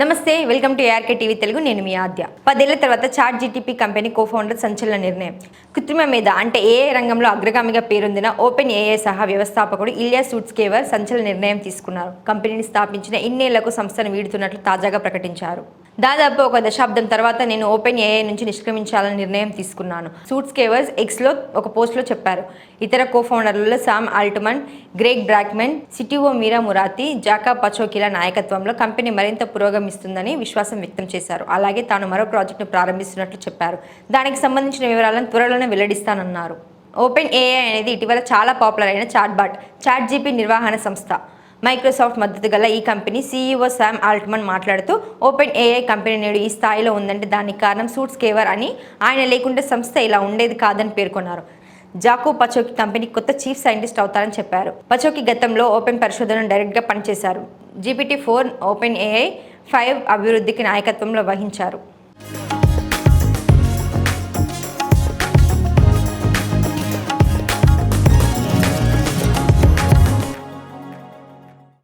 నమస్తే welcome to ARK TV Telugu. నేను మీ ఆద్య. పదేళ్ళ తర్వాత చాట్ జీటీపీ కంపెనీ కోఫౌండర్ సంచలన నిర్ణయం. కృత్రిమ మీద అంటే ఏ రంగంలో అగ్రగామిగా పేరొందిన ఓపెన్ ఏఏ సహా వ్యవస్థాపకుడు ఇలియా సూట్స్కేవర్ సంచలన నిర్ణయం తీసుకున్నారు. కంపెనీని స్థాపించిన ఇన్నేళ్ళకు సంస్థను వీడుతున్నట్లు తాజాగా ప్రకటించారు. దాదాపు ఒక దశాబ్దం తర్వాత నేను ఓపెన్ ఏఐ నుంచి నిష్క్రమించాలని నిర్ణయం తీసుకున్నాను. సూట్స్ కేవర్స్ ఎక్స్లో ఒక పోస్ట్లో చెప్పారు. ఇతర co ఫౌండర్లలో Sam Altman Greg Brockman CTO Mira Murati Jakub పచోకిల నాయకత్వంలో కంపెనీ మరింత పురోగమిస్తుందని విశ్వాసం వ్యక్తం చేశారు. అలాగే తాను మరో ప్రాజెక్టును ప్రారంభిస్తున్నట్లు చెప్పారు. దానికి సంబంధించిన వివరాలను త్వరలోనే వెల్లడిస్తానన్నారు. ఓపెన్ ఏఐ అనేది ఇటీవల చాలా పాపులర్ అయిన చాట్బాట్ చాట్ జీపీ నిర్వహణ సంస్థ. మైక్రోసాఫ్ట్ మద్దతు గల ఈ కంపెనీ సీఈఓ శామ్ ఆల్ట్మన్ మాట్లాడుతూ ఓపెన్ ఏఐ కంపెనీ నేడు ఈ స్థాయిలో ఉందంటే దానికి కారణం సూట్స్ కేవర్ అని. ఆయన లేకుంటే సంస్థ ఇలా ఉండేది కాదని పేర్కొన్నారు. జాకో పచోకి కంపెనీ కొత్త చీఫ్ సైంటిస్ట్ అవుతారని చెప్పారు. పచోకి గతంలో ఓపెన్ పరిశోధనను డైరెక్ట్గా పనిచేశారు. GPT four open AI five అభివృద్ధికి నాయకత్వంలో వహించారు.